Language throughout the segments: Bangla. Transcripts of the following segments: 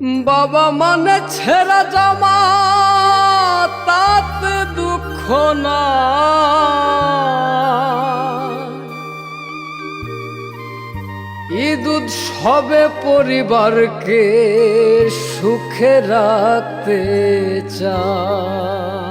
বাবা মানে ছেড়া জামা তাতে দুঃখ না। ঈদ উৎসবে পরিবারকে সুখে রাখতে চায়।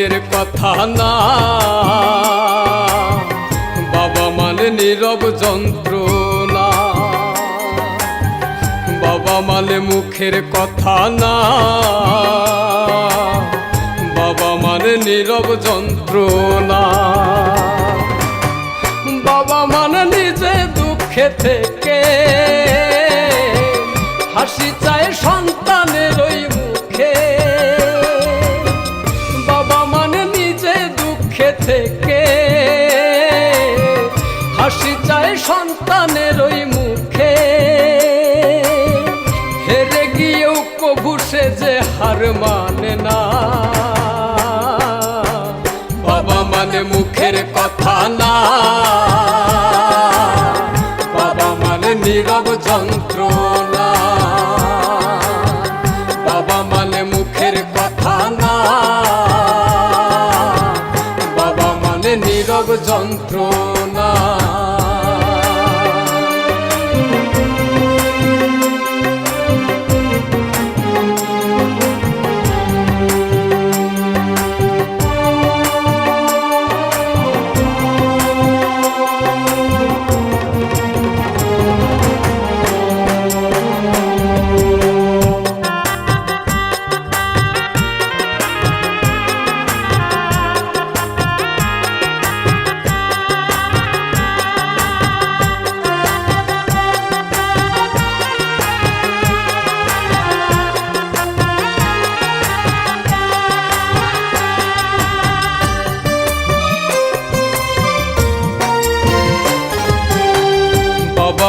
মুখের কথা না। বাবা মানে নীরব যন্ত্রণা। বাবা মানে মুখের কথা না। বাবা মানে নীরব যন্ত্রণা। বাবা মানে নিজে দুঃখে থেকে। হাসি চায় সন্তানের মানে না। বাবা মানে মুখের কথা না। বাবা মানে নীরব যন্ত্রণা। বাবা মানে মুখের কথা না। বাবা মানে নীরব যন্ত্রণা।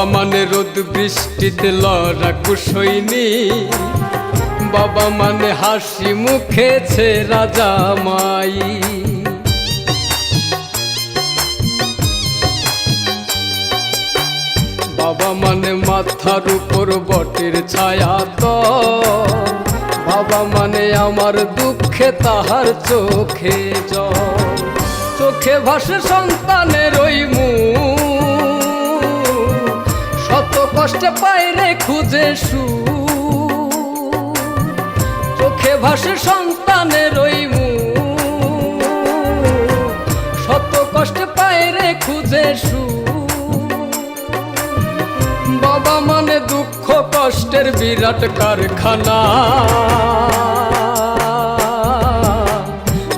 মানে রোদ বৃষ্টিতে লড়া কুশইনি বাবা মানে হাসি মুখেছে রাজা মাই। বাবা মানে মাথার উপর বটের ছায়া তো। বাবা মানে আমার দুঃখে তাহার চোখে জল। চোখে ভাসে সন্তানের ওই মুখ কষ্টে পাইরে খুঁজে সু চোখে ভাসে সন্তানের ওই শত কষ্টে পাইরে খুঁজে সু বাবা মানে দুঃখ কষ্টের বিরাট কারখানা।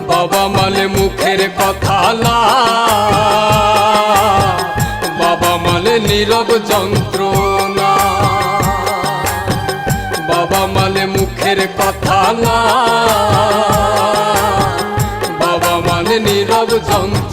বাবা মানে মুখের কথা না বাবা মানে নীরব যন্ত্রণা। না বাবা মানে নীরব যন্ত্রণা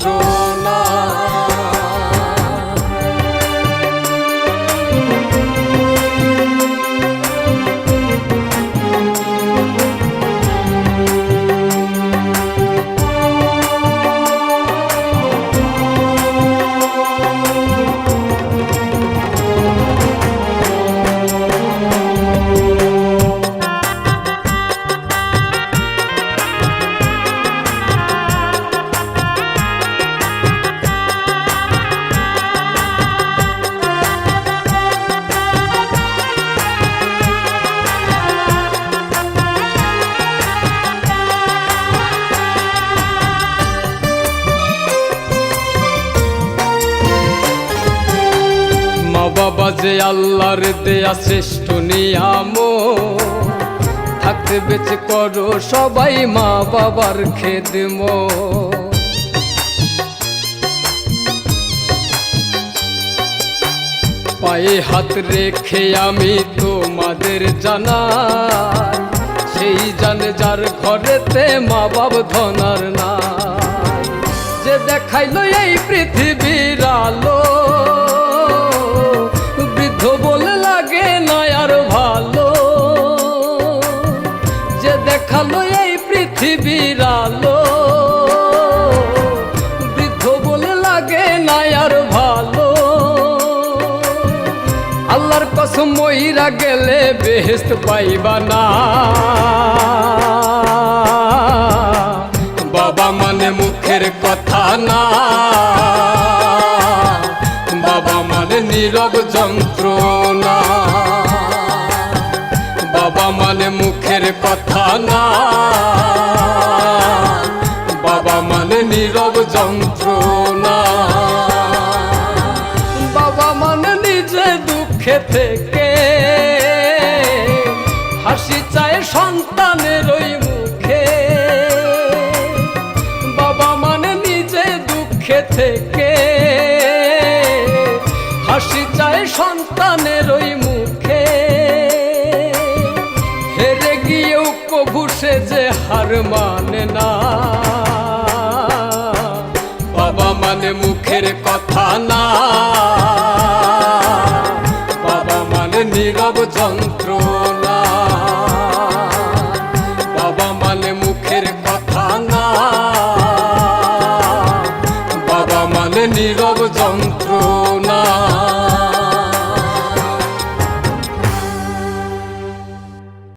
বাবা যে আল্লাহর দেয়া শ্রেষ্ঠ নিয়াম। থাকতে বেঁচে করো সবাই মা বাবার খেদম। পায়ে হাত রেখে আমি তোমাদের জানা সেই জানে যার ঘরেতে মা বাব ধনার না যে দেখাইলো এই পৃথিবীর আলো দেখাল এই পৃথিবীর আলো। বৃদ্ধ বলে লাগে না আর ভালো। আল্লাহর কসম মইরা গেলে বেহেস্ত পাইবা না। বাবা মানে মুখের কথা না। বাবা মানে নীরব যন্ত্রণা মানে মুখের কথা না। বাবা মানে নীরব যন্ত্রণা। বাবা মানে নিজে দুঃখে থেকে। হাসি চায় সন্তানের ওই মুখে। বাবা মানে নিজে দুঃখে থেকে। হাসি চায় সন্তানের ওই মুখে আর মানে না। বাবা মানে মুখের কথা না। বাবা মানে নীরব যন্ত্রণা। বাবা মানে মুখের কথা না। বাবা মানে নীরব যন্ত্র